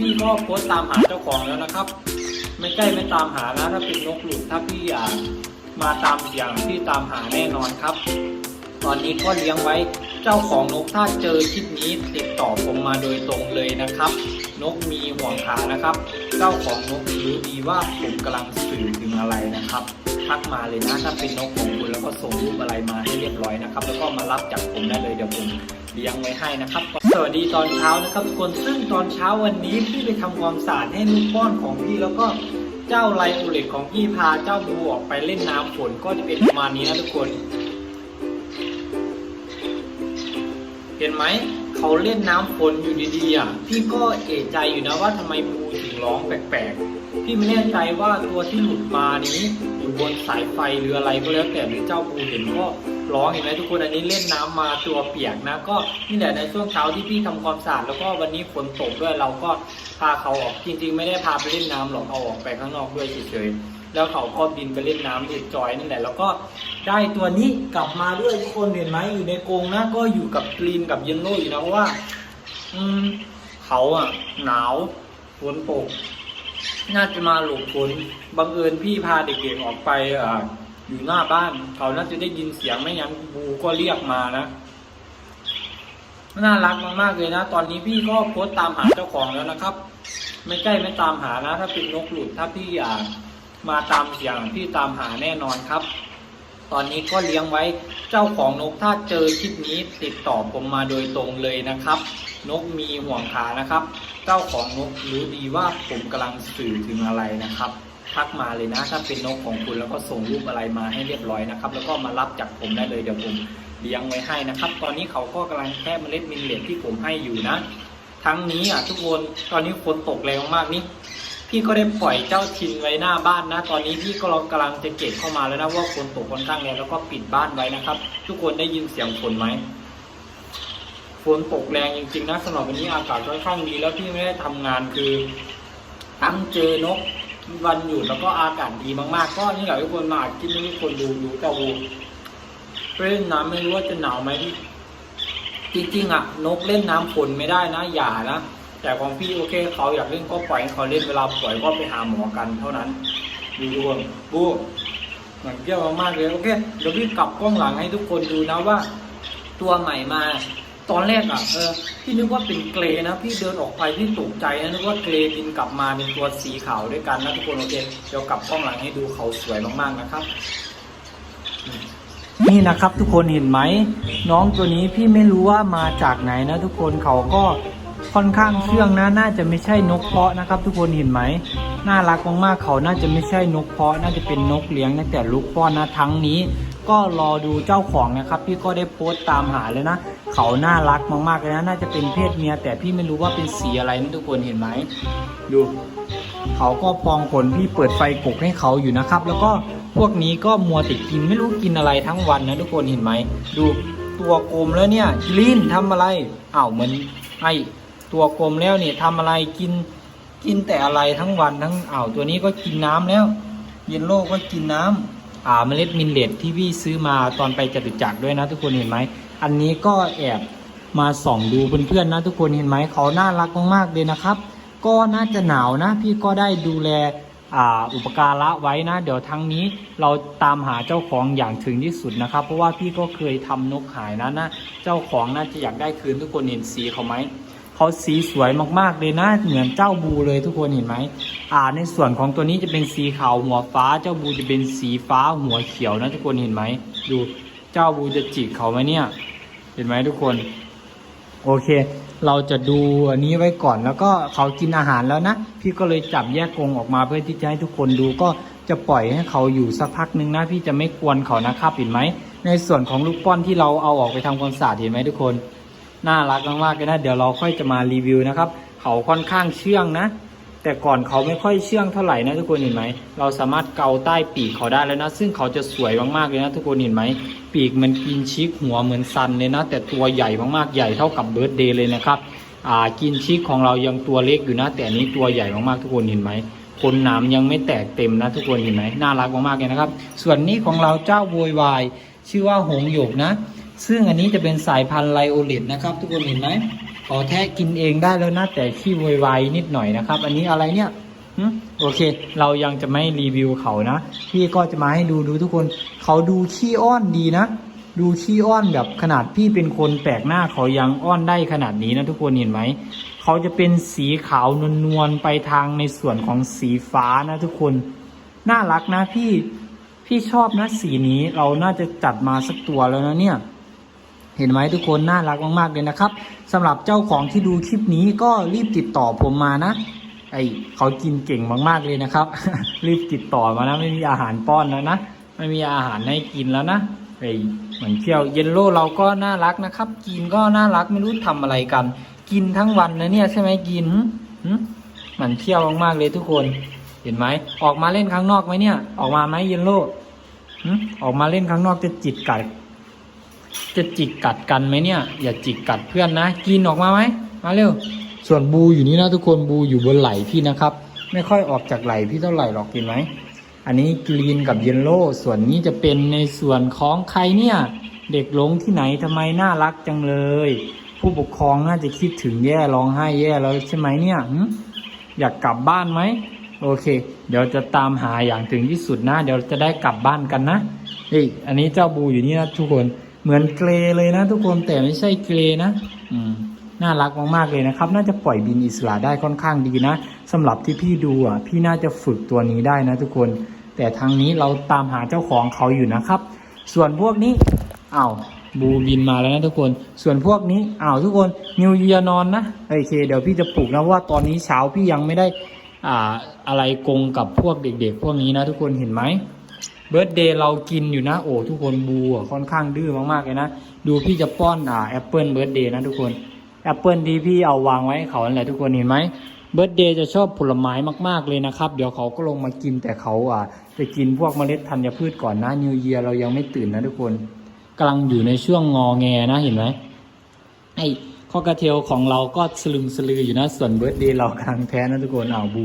พี่ก็โพสต์ตามหาเจ้าของแล้วนะครับ ไม่ใช่ไม่ตามหานะถ้าเป็นนกหลุดถ้าพี่อยากมาตามเสียงพี่ตามหาแน่นอนครับ ตอนนี้ก็เลี้ยงไว้เจ้าของนกถ้าเจอคลิปนี้ติดต่อผมมาโดยตรงเลยนะครับ นกมีห่วงขานะครับ เจ้าของนกรู้ดีว่าผมกำลังสื่อถึงอะไรนะครับทักมาเลยนะถ้าเป็นนกของคุณแล้วก็ส่งรูปอะไรมาให้เรียบร้อยนะครับ แล้วก็มารับจากผมได้เลยเดี๋ยวผม เลี้ยงไว้ให้นะครับ สวัสดีตอนเช้านะครับทุกคนซึ่งตอนเช้าวันนี้พี่ไปทำความสะอาดให้ลูกป้อนของพี่แล้วก็เจ้าไลโอเล็กของพี่พาเจ้าบูออกไปเล่นน้ำฝนก็จะเป็นประมาณนี้นะทุกคนเห็นไหมเขาเล่นน้ำฝนอยู่ดีๆอะพี่ก็เอะใจอยู่นะว่าทำไมบูถึงร้องแปลกๆพี่ไม่แน่ใจว่าตัวที่หลุดมานี้อยู่บนสายไฟหรืออะไรก็แล้วแต่หรือเจ้าบูเห็นก็ร้องเห็นไหมทุกคนอันนี้เล่นน้ำมาตัวเปียกนะ ก็นี่แหละในช่วงเช้าที่พี่ทำความสะอาดแล้วก็วันนี้ฝนตกด้วยเราก็พาเขาออกจริง ๆ ไม่ได้พาไปเล่นน้ำหรอกเอาออกไปข้างนอกด้วยเฉยๆแล้วเขาก็บินไปเล่นน้ำเอ็นจอยนั่นแหละแล้วก็ได้ตัวนี้กลับมาด้วยทุกคนเห็นไหมอยู่ในกรงนะก็อยู่กับกรีนกับเยนโล่อยู่นะเพราะว่า อืมเขาอะหนาวฝนตก น่าจะมาหลบฝนบังเอิญพี่พาเด็กๆออกไปออยู่หน้าบ้าน เขาน่าจะได้ยินเสียงไม่งั้นบูก็เรียกมานะน่ารักมากๆเลยนะ ตอนนี้พี่ก็โพสต์ตามหาเจ้าของแล้วนะครับ ไม่ใกล้ไม่ตามหานะ ถ้าเป็นนกหลุดถ้าพี่อยากมาตามเสียงพี่ตามหาแน่นอนครับ ตอนนี้ก็เลี้ยงไว้เจ้าของนกถ้าเจอคลิปนี้ติดต่อผมมาโดยตรงเลยนะครับ นกมีห่วงขานะครับ เจ้าของนกรู้ดีว่าผมกำลังสื่อถึงอะไรนะครับทักมาเลยนะถ้าเป็นนกของคุณแล้วก็ส่งรูปอะไรมาให้เรียบร้อยนะครับ แล้วก็มารับจากผมได้เลยเดี๋ยวผมเลี้ยงไว้ให้นะครับ ตอนนี้เขาก็กำลังแค่เมล็ดมิลเลตที่ผมให้อยู่นะ ทั้งนี้อะทุกคนตอนนี้ฝนตกแรงมากนี่ พี่ก็ได้ปล่อยเจ้าทินไว้หน้าบ้านนะ ตอนนี้พี่ก็กำลังจะเก็บเข้ามาแล้วนะว่าฝนตกค่อนข้างแรงแล้วก็ปิดบ้านไว้นะครับ ทุกคนได้ยินเสียงฝนไหมฝนตกแรงจริงๆนะสำหรับวันนี้อากาศค่อนข้างดีแล้วพี่ไม่ได้ทำงานคือตั้งเจอนกวันหยุดแล้วก็อากาศดีมากๆ ก็นี่แหละทุกคนมาอัดคลิปนี้ทุกคนดูดูเจ้าวูเล่นน้ำไม่รู้ว่าจะหนาวไหมพี่จริงๆอะ นกเล่นน้ำฝนไม่ได้นะอย่านะ แต่ของพี่โอเคเขาอยากเล่นก็ปล่อยให้เขาเล่นเวลาปล่อยก็ไปหาหมอกันเท่านั้นดูดวงบูเหมือนเยี่ยมมากๆเลยโอเคเดี๋ยวพี่กลับกล้องหลังให้ทุกคนดูนะว่า ตัวใหม่มาตอนแรกอะเออพี่นึกว่าเป็นเกรนะ พี่เดินออกไปพี่ตกใจนะนึกว่าเกรบินกลับมาเป็นตัวสีขาวด้วยกันนะทุกคนโอเคเดี๋ยวกลับกล้องหลังให้ดูเขาสวยมากๆนะครับนี่นะครับทุกคนเห็นไหมน้องตัวนี้พี่ไม่รู้ว่ามาจากไหนนะทุกคนเขาก็ ค่อนข้างเชื่องนะ น่าจะไม่ใช่นกเพาะนะครับ ทุกคนเห็นไหม น่ารักมากๆ เขาน่าจะไม่ใช่นกเพาะ น่าจะเป็นนกเลี้ยงตั้งแต่ลูกป้อนนะทั้งนี้ ก็รอดูเจ้าของนะครับพี่ก็ได้โพสต์ตามหาเลยนะ เขาน่ารักมากๆเลยนะ น่าจะเป็นเพศเมีย แต่พี่ไม่รู้ว่าเป็นสีอะไรนะทุกคนเห็นไหมดูเขาก็ปองขนพี่เปิดไฟกกให้เขาอยู่นะครับ แล้วก็พวกนี้ก็มัวแต่กินไม่รู้กินอะไรทั้งวันนะทุกคนเห็นไหมดูตัวกลมแล้วเนี่ยลินทำอะไรอ้าวเหมือนไอ ตัวกลมแล้วเนี่ยทำอะไรกินกินแต่อะไรทั้งวันทั้งอ้าวตัวนี้ก็กินน้ำแล้ว เยนโลก็กินน้ำอ่าเมล็ดมินเลตที่พี่ซื้อมาตอนไปจตุจักรด้วยนะ ทุกคนเห็นไหมอันนี้ก็แอบมาส่องดูเพื่อนๆนะทุกคนเห็นไหมเขาน่ารักมากๆเลยนะครับ ก็น่าจะหนาวนะ พี่ก็ได้ดูแลอ่าอุปการะไว้นะ เดี๋ยวทั้งนี้เราตามหาเจ้าของอย่างถึงที่สุดนะครับ เพราะว่าพี่ก็เคยทำนกหายนะนะ เจ้าของน่าจะอยากได้คืนทุกคนเห็นสีเขาไหม เขาสีสวยมากๆเลยนะเหมือนเจ้าบูเลยทุกคนเห็นไหมอ่าในส่วนของตัวนี้จะเป็นสีขาวหัวฟ้า เจ้าบูจะเป็นสีฟ้าหัวเขียวนะทุกคนเห็นไหมดูเจ้าบูจะจิกเขาไหมเนี่ย เห็นไหมทุกคน โอเค เราจะดูอันนี้ไว้ก่อนแล้วก็เขากินอาหารแล้วนะ พี่ก็เลยจับแยกกรงออกมาเพื่อที่จะให้ทุกคนดูก็จะปล่อยให้เขาอยู่สักพักนึงนะพี่จะไม่กวนเขานะครับเห็นไหมในส่วนของลูกป้อนที่เราเอาออกไปทำความสะอาดเห็นไหมทุกคน น่ารักมากๆเลยนะเดี๋ยวเราค่อยจะมารีวิวนะครับ เขาค่อนข้างเชื่องนะ แต่ก่อนเขาไม่ค่อยเชื่องเท่าไหร่นะทุกคนเห็นไหมเราสามารถเกาใต้ปีกเขาได้แล้วนะ ซึ่งเขาจะสวยมากๆเลยนะทุกคนเห็นไหมปีกมันกินชิกหัวเหมือนซันเลยนะ แต่ตัวใหญ่มากๆใหญ่เท่ากับเบิร์ดเดย์เลยนะครับอ่ากินชิกของเรายังตัวเล็กอยู่นะ แต่นี้ตัวใหญ่มากๆทุกคนเห็นไหมขนหนามยังไม่แตกเต็มนะทุกคนเห็นไหมน่ารักมากๆเลยนะครับ ส่วนนี้ของเราเจ้าโวยวายชื่อว่าหงหยกนะ ซึ่งอันนี้จะเป็นสายพันธุ์ไลโอเลตนะครับ ทุกคนเห็นไหมขอแท้กินเองได้แล้วนะแต่ขี้โวยวายนิดหน่อยนะครับ อันนี้อะไรเนี่ยโอเค เรายังจะไม่รีวิวเขานะ พี่ก็จะมาให้ดูดูทุกคน เขาดูขี้อ้อนดีนะ ดูขี้อ้อนแบบขนาดพี่เป็นคนแปลกหน้าเขายังอ้อนได้ขนาดนี้นะทุกคนเห็นไหม เขาจะเป็นสีขาวนวลๆไปทางในส่วนของสีฟ้านะทุกคน น่ารักนะพี่ พี่ชอบนะสีนี้ เราน่าจะจัดมาสักตัวแล้วนะเนี่ย เห็นไหมทุกคนน่ารักมากๆเลยนะครับสำหรับเจ้าของที่ดูคลิปนี้ก็รีบติดต่อผมมานะ ไอเขากินเก่งมากๆเลยนะครับ รีบติดต่อมานะไม่มีอาหารป้อนแล้วนะไม่มีอาหารให้กินแล้วนะไอเหมือนเที่ยวเยลโล่เราก็น่ารักนะครับ กินก็น่ารักไม่รู้ทำอะไรกัน กินทั้งวันนะเนี่ยใช่ไหมกินหึหึเหมือนเที่ยวมากๆเลยทุกคน เห็นไหมออกมาเล่นข้างนอกไหมเนี่ย ออกมาไหมเยลโล่ออกมาเล่นข้างนอกจะจิตกัด จะจิกกัดกันไหมเนี่ย อย่าจิกกัดเพื่อนนะ กินออกมาไหมมาเร็ว ส่วนบูอยู่นี่นะทุกคนบูอยู่บนไหล่พี่นะครับ ไม่ค่อยออกจากไหล่พี่เท่าไหร่หรอกเห็นไหมอันนี้กรีนกับเยลโล่ส่วนนี้จะเป็นในส่วนของใครเนี่ย เด็กหลงที่ไหนทำไมน่ารักจังเลย ผู้ปกครองน่าจะคิดถึงแย่ร้องไห้แย่แล้วใช่ไหมเนี่ยอยากกลับบ้านไหมโอเค เดี๋ยวจะตามหาอย่างถึงที่สุดนะ เดี๋ยวจะได้กลับบ้านกันนะเฮ้ยอันนี้เจ้าบูอยู่นี่นะทุกคน เหมือนเกรเลยนะ ทุกคนแต่ไม่ใช่เกรนะอืมน่ารักมากๆเลยนะครับ น่าจะปล่อยบินอิสระได้ค่อนข้างดีนะสำหรับที่พี่ดูอะพี่น่าจะฝึกตัวนี้ได้นะทุกคน แต่ทางนี้เราตามหาเจ้าของเขาอยู่นะครับ ส่วนพวกนี้อ้าวบูบินมาแล้วนะทุกคน ส่วนพวกนี้อ้าวทุกคนนิวเยียนอนนะโอเค เดี๋ยวพี่จะปลุกนะเพราะว่าตอนนี้เช้าพี่ยังไม่ได้อ่าอะไรกงกับพวกเด็ก ๆ พวกนี้นะทุกคนเห็นไหม เบิร์ดเดย์เรากินอยู่นะ โอ้ทุกคนบูอะค่อนข้างดื้อมากๆเลยนะ ดูพี่จะป้อนอ่าแอปเปิลเบิร์ดเดย์นะทุกคนแอปเปิลที่พี่เอาวางไว้ให้เขานั่นแหละทุกคนเห็นไหมเบิร์ดเดย์จะชอบผลไม้มากๆเลยนะครับ เดี๋ยวเขาก็ลงมากินแต่เขาอ่าจะกินพวกเมล็ดธัญพืชก่อนนะนิวเยียเรายังไม่ตื่นนะทุกคนกำลังอยู่ในช่วงงอแงนะเห็นไหมไอ้ข้อกระเทียวของเราก็สลึมสลืออยู่นะ ส่วนเบิร์ดเดย์เรากำลังแพ้นะทุกคนอ้าวบู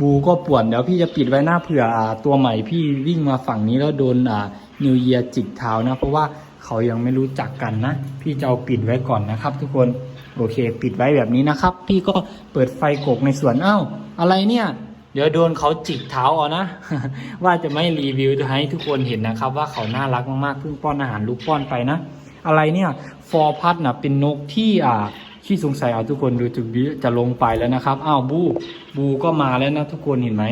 บูก็ป่วนเดี๋ยวพี่จะปิดไว้หน้าเผื่ออ่ตัวใหม่พี่วิ่งมาฝั่งนี้แล้วโดนอ่านิวเยียจิกเท้านะ เพราะว่าเขายังไม่รู้จักกันนะ พี่จะเอาปิดไว้ก่อนนะครับ ทุกคนโอเค ปิดไว้แบบนี้นะครับ พี่ก็เปิดไฟกกในสวนอ้าวอะไรเนี่ยเดี๋ยวโดนเขาจิกเท้าเอานะ ว่าจะไม่รีวิวให้ทุกคนเห็นนะครับ ว่าเขาน่ารักมากๆเพิ่งป้อนอาหารลูกป้อนไปนะ อะไรเนี่ยฟอร์พัดนะเป็นนกที่อ่า ขี้สงสัยเอาทุกคนดูจุดนี้จะลงไปแล้วนะครับอ้าวบูบูก็มาแล้วนะทุกคนเห็นไหม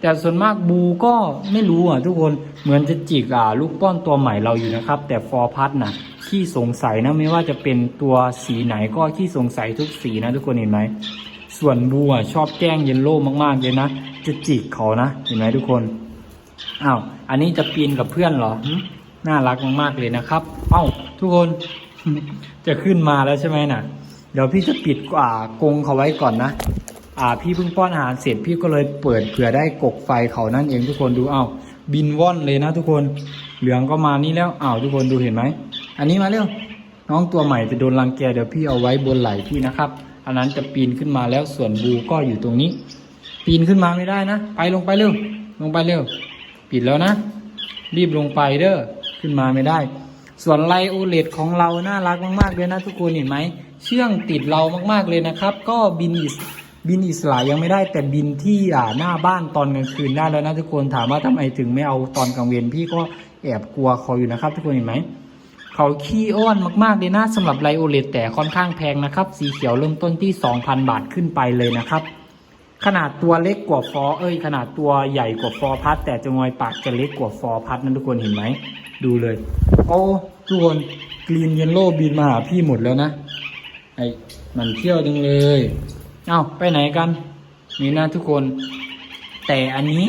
แต่ส่วนมากบูก็ไม่รู้อะทุกคนเหมือนจะจิกอ่าลูกป้อนตัวใหม่เราอยู่นะครับ แต่ฟอร์พัดนะขี้สงสัยนะไม่ว่าจะเป็นตัวสีไหนก็ขี้สงสัยทุกสีนะทุกคนเห็นไหมส่วนบูอะชอบแกล้งเยนโล่มากๆเลยนะจะจิกเขานะเห็นไหมทุกคนอ้าวอันนี้จะปีนกับเพื่อนเหรอน่ารักมากๆเลยนะครับ เอ้าทุกคนจะขึ้นมาแล้วใช่ไหมน่ะ เดี๋ยวพี่จะปิดอ่ากรงเขาไว้ก่อนนะ อ่าพี่เพิ่งป้อนอาหารเสร็จพี่ก็เลยเปิดเผื่อได้กกไฟเขานั่นเองทุกคนดูเอ้าบินว่อนเลยนะทุกคนเหลืองก็มานี่แล้วอ้าวทุกคนดูเห็นไหมอันนี้มาเร็วน้องตัวใหม่จะโดนรังแกเดี๋ยวพี่เอาไว้บนไหล่พี่นะครับ อันนั้นจะปีนขึ้นมาแล้วส่วนบูก็อยู่ตรงนี้ ปีนขึ้นมาไม่ได้นะ ไปลงไปเร็ว ลงไปเร็ว ปิดแล้วนะ รีบลงไปเด้อขึ้นมาไม่ได้ ส่วนไลโอเลตของเราน่ารักมากๆเลยนะทุกคนเห็นไหม เชื่องติดเรามากๆเลยนะครับ ก็บินอิสบินอิสระยังไม่ได้แต่บินที่อ่าหน้าบ้านตอนกลางคืนได้แล้วนะทุกคนถามว่าทำไมถึงไม่เอาตอนกลางเวรพี่ก็แอบกลัวเขาอยู่นะครับ ทุกคนเห็นไหมเขาขี้อ้อนมากๆเลยนะสำหรับไลโอเลตแต่ค่อนข้างแพงนะครับ สีเขียวเริ่มต้นที่ 2,000 บาทขึ้นไปเลยนะครับ ขนาดตัวเล็กกว่าฟอเอ้ย ขนาดตัวใหญ่กว่าฟอพัดแต่จงอยปากจะเล็กกว่าฟอพัดนั่นทุกคนเห็นไหมดูเลย โอ้ทุกคนกรีนเยนโลบินมาหาพี่หมดแล้วนะ ไอ้มันเที่ยวจังเลย เอ้าไปไหนกัน นี่นะทุกคน แต่อันนี้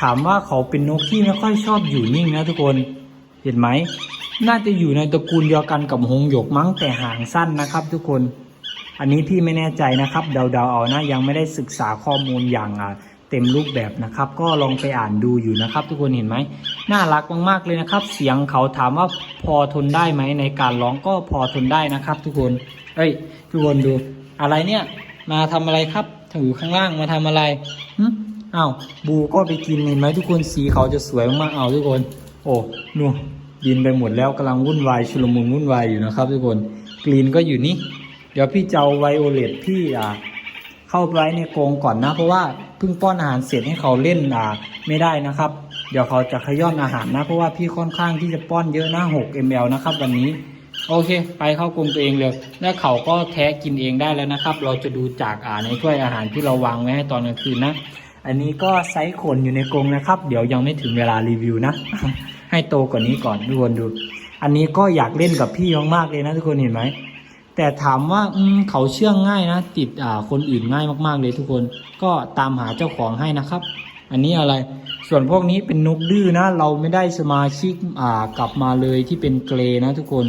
ถามว่าเขาเป็นนกที่ไม่ค่อยชอบอยู่นิ่งนะทุกคน เห็นไหม น่าจะอยู่ในตระกูลเดียวกันกับหงหยกมั้งแต่หางสั้นนะครับ ทุกคน อันนี้พี่ไม่แน่ใจนะครับ เดาๆเอานะ ยังไม่ได้ศึกษาข้อมูลอย่างอะเต็มรูปแบบนะครับ ก็ลองไปอ่านดูอยู่นะครับ ทุกคนเห็นไหม น่ารักมากๆเลยนะครับ เสียงเขาถามว่าพอทนได้ไหมในการร้องก็พอทนได้นะครับ ทุกคน เอ้ยทุกคนดู อะไรเนี่ย มาทำอะไรครับถือข้างล่างมาทำอะไรหึอ้าวบูก็ไปกินเห็นไหมทุกคนสีเขาจะสวยมากๆเอาทุกคน โอ้นู่นบินไปหมดแล้วกำลังวุ่นวายชุลมุนวุ่นวายอยู่นะครับ ทุกคนกรีนก็อยู่นี่เดี๋ยวพี่เจะเอาไวโอเลตพี่อ่าเข้าไว้ในกรงก่อนนะ เพราะว่าเพิ่งป้อนอาหารเสร็จให้เขาเล่นอ่าไม่ได้นะครับ เดี๋ยวเขาจะขย้อนอาหารนะ เพราะว่าพี่ค่อนข้างที่จะป้อนเยอะนะ 6 ml นะครับวันนี้ โอเค ไปเข้ากรงตัวเองเลยแล้วเขาก็แทะกินเองได้แล้วนะครับ เราจะดูจากอ่าในถ้วยอาหารที่เราวางไว้ให้ตอนกลางคืนนะ อันนี้ก็ไซส์ขนอยู่ในกรงนะครับ เดี๋ยวยังไม่ถึงเวลารีวิวนะ ให้โตกว่านี้ก่อนทุกคนดู อันนี้ก็อยากเล่นกับพี่มากๆเลยนะทุกคนเห็นไหม แต่ถามว่าอืมเขาเชื่องง่ายนะ ติดอ่าคนอื่นง่ายมากๆเลยทุกคน ก็ตามหาเจ้าของให้นะครับ อันนี้อะไรส่วนพวกนี้เป็นนกดื้อนะ เราไม่ได้สมาชิกอ่ากลับมาเลยที่เป็นเกรนะทุกคน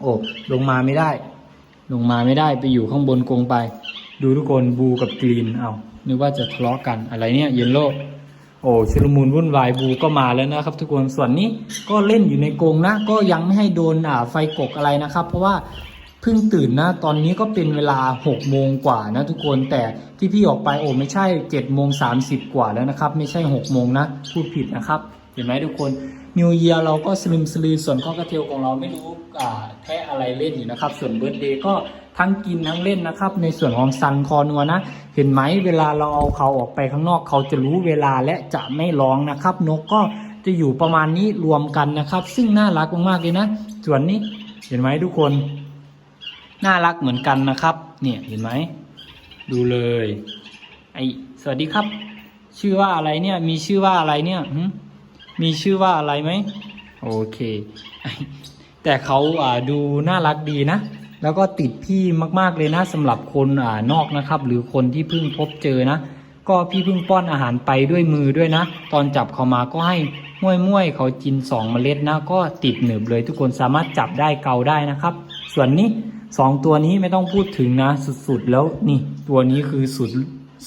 โอ้ลงมาไม่ได้ ลงมาไม่ได้ไปอยู่ข้างบนกงไป ดูทุกคนบูกับกรีนเอานึกว่าจะทะเลาะกันอะไรเนี่ยเยนโลโอ้ชุลมุนวุ่นวายบูก็มาแล้วนะครับ ทุกคนส่วนนี้ก็เล่นอยู่ในกรงนะ ก็ยังไม่ให้โดนอ่าไฟกกอะไรนะครับ เพราะว่าเพิ่งตื่นนะ ตอนนี้ก็เป็นเวลา6โมงกว่านะทุกคนแต่ที่พี่ออกไปโอ้ไม่ใช่7โมง30กว่าแล้วนะครับ ไม่ใช่6โมงนะพูดผิดนะครับ เห็นไหมทุกคน นิวเยียเราก็สลิมสลือส่วนข้อกระเทียวของเราไม่รู้อ่าแทะอะไรเล่นอยู่นะครับ ส่วนเบิร์ดเดย์ก็ทั้งกินทั้งเล่นนะครับ ในส่วนของซันคอนัวนะ เห็นไหมเวลาเราเอาเขาออกไปข้างนอกเขาจะรู้เวลาและจะไม่ร้องนะครับ นกก็จะอยู่ประมาณนี้รวมกันนะครับ ซึ่งน่ารักมากๆเลยนะ ส่วนนี้เห็นไหมทุกคน น่ารักเหมือนกันนะครับ เนี่ยเห็นไหมดูเลยไอสวัสดีครับ ชื่อว่าอะไรเนี่ยมีชื่อว่าอะไรเนี่ย มีชื่อว่าอะไรไหมโอเค แต่เขาดูน่ารักดีนะ แล้วก็ติดพี่มากๆเลยนะสำหรับคนอนอกนะครับ หรือคนที่เพิ่งพบเจอนะ ก็พี่เพิ่งป้อนอาหารไปด้วยมือด้วยนะ ตอนจับเขามาก็ให้ม้วยม้วยเขากินสองเมล็ดนะ ก็ติดหนึบเลยทุกคนสามารถจับได้เกาได้นะครับ ส่วนนี้สองตัวนี้ไม่ต้องพูดถึงนะ สุดๆ แล้วนี่ ตัวนี้คือสุด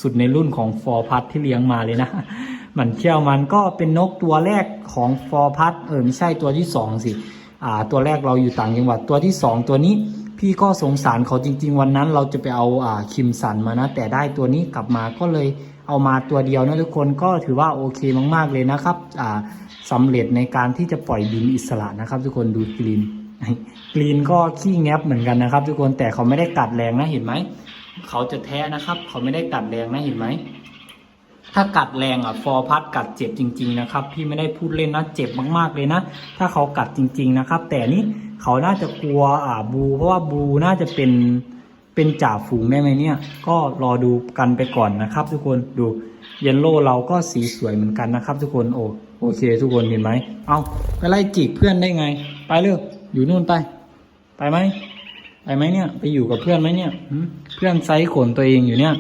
สุดในรุ่นของฟอร์พัทที่เลี้ยงมาเลยนะ มันเที่ยวมันก็เป็นนกตัวแรกของฟอร์พัทเออไม่ใช่ตัวที่สองสิอ่าตัวแรกเราอยู่ต่างจังหวัดตัวที่สองตัวนี้พี่ก็สงสารเขาจริง ๆ วันนั้นเราจะไปเอาอ่าคิมสันมานะ แต่ได้ตัวนี้กลับมาก็เลยเอามาตัวเดียวนะทุกคนก็ถือว่าโอเคมาก ๆเลยนะครับอ่าสำเร็จในการที่จะปล่อยบินอิสระนะครับ ทุกคนดูกรีนกรีนก็ขี้แงบเหมือนกันนะครับ ทุกคนแต่เขาไม่ได้กัดแรงนะเห็นไหมเขาจะแท้นะครับ เขาไม่ได้กัดแรงนะเห็นไหม ถ้ากัดแรงอะฟอร์พัดกัดเจ็บจริง ๆ นะครับ พี่ไม่ได้พูดเล่นนะเจ็บมากๆเลยนะ ถ้าเขากัดจริง ๆ นะครับ แต่นี่เขาน่าจะกลัวอ่าบู เพราะว่าบูน่าจะเป็นเป็นจ่าฝูงได้ไหมเนี่ย ก็รอดูกันไปก่อนนะครับ ทุกคนดูเยลโล่เราก็สีสวยเหมือนกันนะครับ ทุกคนโอ้โอเค ทุกคนเห็นไหมเอาไปไล่จิกเพื่อนได้ไง ไปเร็วอยู่นู่นไป ไปไหมไปไหมเนี่ย ไปอยู่กับเพื่อนไหมเนี่ยเพื่อนไซส์ขนตัวเองอยู่เนี่ย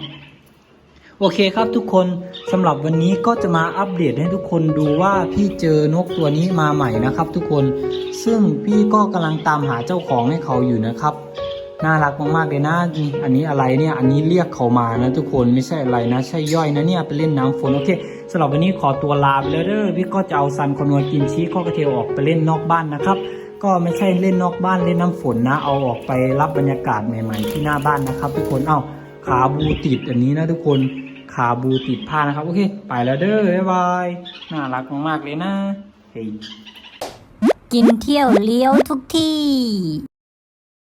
โอเคครับทุกคนสำหรับวันนี้ก็จะมาอัปเดตให้ทุกคนดูว่าพี่เจอนกตัวนี้มาใหม่นะครับ ทุกคนซึ่งพี่ก็กำลังตามหาเจ้าของให้เขาอยู่นะครับน่ารักมากๆเลยนะอันนี้อะไรเนี่ยอันนี้เรียกเขามานะ ทุกคนไม่ใช่อะไรนะ ใช่ย่อยนะเนี่ยไปเล่นน้ำฝนโอเคสำหรับวันนี้ขอตัวลาไปแล้วเด้อพี่ก็จะเอาซันคอนวกินชี้ข้อกระเทียวออกไปเล่นนอกบ้านนะครับ ก็ไม่ใช่เล่นนอกบ้านเล่นน้ำฝนนะ เอาออกไปรับบรรยากาศใหม่ ๆ ที่หน้าบ้านนะครับ ทุกคนเอ้า ขาบูติดอันนี้นะทุกคนขาบูติดผ้านะครับ โอเค ไปแล้วเด้อบ๊ายบาย น่ารักมาก ๆ เลยนะเฮ้ยกินเที่ยวเลี้ยวทุกที่